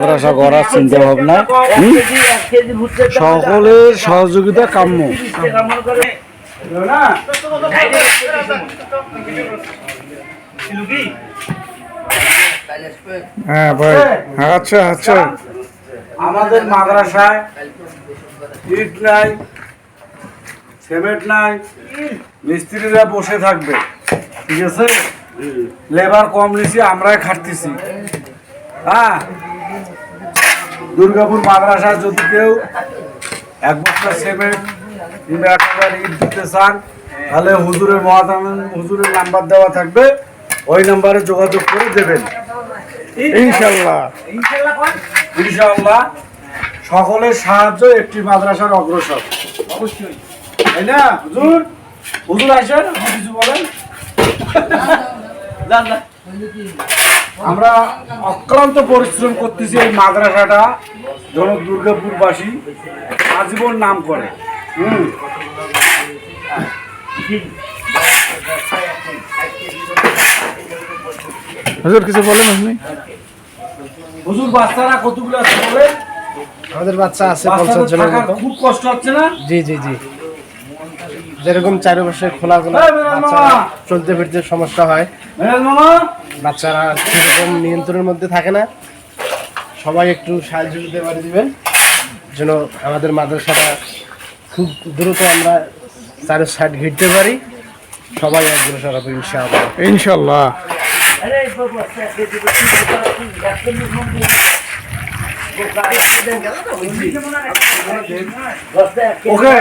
মাদ্রাসা করার চিন্তা ভাবনা সকলের সহযোগিতা কাম্য। হ্যাঁ ভাই আচ্ছা আচ্ছা। আমাদের মাদ্রাসায় ইট নাই সিমেন্ট নাই মিস্ত্রিরা বসে থাকবে ঠিক আছে? লেবার কম নিছি আমরাই খাটতেছি। হ্যাঁ? দুর্গাপুর মাদ্রাসায় যদি কেউ এক বস্তা সিমেন্ট কিংবা এক হাজার ইট দিতে চান তাহলে হুজুরের মহাদান হুজুরের নাম্বার দেওয়া থাকবে। ওই নাম্বারে যোগাযোগ করে দেবেন। ইনশাল্লাহ ইনশাল্লাহ সকলের সাহায্য একটি মাদ্রাসার অগ্রসর। অবশ্যই। তাই না হুজুর? হুজুর আসেন কিছু বলেন? আমরা অক্লান্ত পরিশ্রম করতেছি এই মাদ্রাসাটা যেন দুর্গাপুরবাসী আজীবন নাম করে। হুম। হুজুর কিছু বলেন আপনি? হুজুর বাচ্চারা কতগুলো আছে বলে আমাদের বাচ্চা আছে মতো। খুব কষ্ট হচ্ছে না? জি জি জি। যেরকম চারিপাশে খোলা খোলা বাচ্চারা চলতে ফিরতে সমস্যা হয় বাচ্চারা সেরকম নিয়ন্ত্রণের মধ্যে থাকে না সবাই একটু সাহায্য দিতে পারে দিবেন যেন আমাদের মাদ্রাসাটা খুব দ্রুত আমরা চারের সাইড ঘিরতে পারি সবাই অগ্রসর হবে ইনশাআল্লাহ ইনশাল্লাহ ওকে